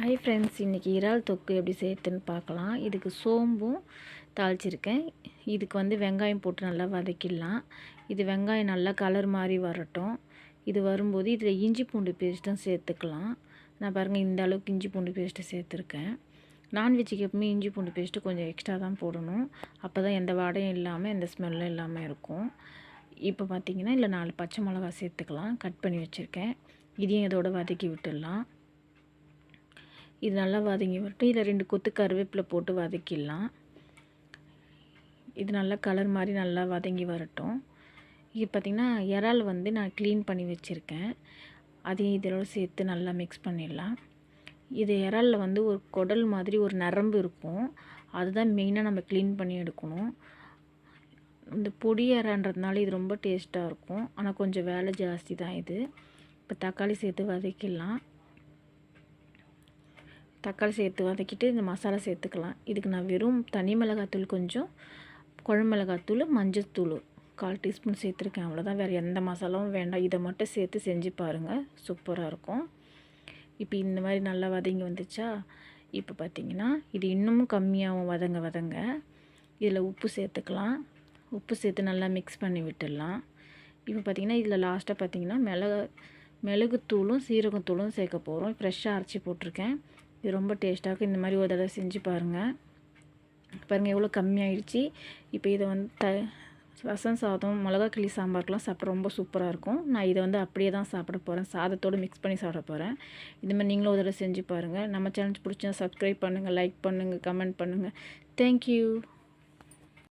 Hi friends இன்றைக்கி இறால் தொக்கு எப்படி சேர்த்துன்னு பார்க்கலாம். இதுக்கு சோம்பும் தாளிச்சிருக்கேன். இதுக்கு வந்து வெங்காயம் போட்டு நல்லா வதக்கிடலாம். இது வெங்காயம் நல்லா கலர் மாதிரி வரட்டும். இது வரும்போது இதில் இஞ்சி பூண்டு பேஸ்ட்டும் சேர்த்துக்கலாம். நான் பாருங்கள் இந்த அளவுக்கு இஞ்சி பூண்டு பேஸ்ட்டு சேர்த்துருக்கேன். நான்வெஜ்ஜுக்கு எப்பவுமே இஞ்சி பூண்டு பேஸ்ட்டு கொஞ்சம் எக்ஸ்ட்ரா தான் போடணும். அப்போ தான் எந்த வாடையும் இல்லாமல் எந்த ஸ்மெல்லும் இல்லாமல் இருக்கும். இப்போ பார்த்தீங்கன்னா இல்லை நாலு பச்சை மிளகா சேர்த்துக்கலாம். கட் பண்ணி வச்சுருக்கேன். இதையும் இதோட வதக்கி விட்டுடலாம். இது நல்லா வதங்கி வரட்டும். இதில் ரெண்டு கொத்து கருவேப்பிலை போட்டு வதக்கிடலாம். இது நல்லா கலர் மாதிரி நல்லா வதங்கி வரட்டும். இது பார்த்திங்கன்னா இறால் வந்து நான் க்ளீன் பண்ணி வச்சுருக்கேன். அதையும் இதோட சேர்த்து நல்லா மிக்ஸ் பண்ணிடலாம். இது இறாலில் வந்து ஒரு குடல் மாதிரி ஒரு நரம்பு இருக்கும். அதுதான் மெயினாக நம்ம க்ளீன் பண்ணி எடுக்கணும். இந்த பொடி இறான்றதுனால இது ரொம்ப டேஸ்ட்டாக இருக்கும். ஆனால் கொஞ்சம் வேலை ஜாஸ்தி தான் இது. இப்போ தக்காளி சேர்த்து வதக்கிடலாம். தக்காளி சேர்த்து வதக்கிட்டு இந்த மசாலா சேர்த்துக்கலாம். இதுக்கு நான் வெறும் தனி மிளகாத்தூள் கொஞ்சம் குழம்பு மிளகாத்தூள் மஞ்சத்தூள் கால் டீஸ்பூன் சேர்த்துருக்கேன். அவ்வளோதான் வேறு எந்த மசாலாவும் வேண்டாம். இதை மட்டும் சேர்த்து செஞ்சு பாருங்கள் சூப்பராக இருக்கும். இப்போ இந்த மாதிரி நல்லா வதங்கி வந்துச்சா? இப்போ பார்த்திங்கன்னா இது இன்னமும் கம்மியாகவும் வதங்க வதங்க. இதில் உப்பு சேர்த்துக்கலாம். உப்பு சேர்த்து நல்லா மிக்ஸ் பண்ணி விட்டுடலாம். இப்போ பார்த்திங்கன்னா இதில் லாஸ்ட்டாக பார்த்திங்கன்னா மிளகு மிளகுத்தூளும் சீரகத்தூளும் சேர்க்க போகிறோம் ஃப்ரெஷ்ஷாக அரைச்சி போட்டிருக்கேன். இது ரொம்ப டேஸ்ட்டாக இருக்கும் இந்த மாதிரி ஒரு தடவை செஞ்சு பாருங்கள் பாருங்கள் எவ்வளோ கம்மியாயிடுச்சு இப்போ இதை வந்து த ரசம் சாதம் மிளகா கிளி சாம்பாருக்கெலாம் சாப்பிட ரொம்ப சூப்பராக இருக்கும். நான் இதை வந்து அப்படியே தான் சாப்பிட போகிறேன் சாதத்தோடு மிக்ஸ் பண்ணி சாப்பிட போகிறேன் இந்த மாதிரி நீங்களும் ஒரு தடவை செஞ்சு பாருங்கள் நம்ம சேனல் பிடிச்சா சப்ஸ்கிரைப் பண்ணுங்கள் லைக் பண்ணுங்கள் கமெண்ட் பண்ணுங்கள் தேங்க்யூ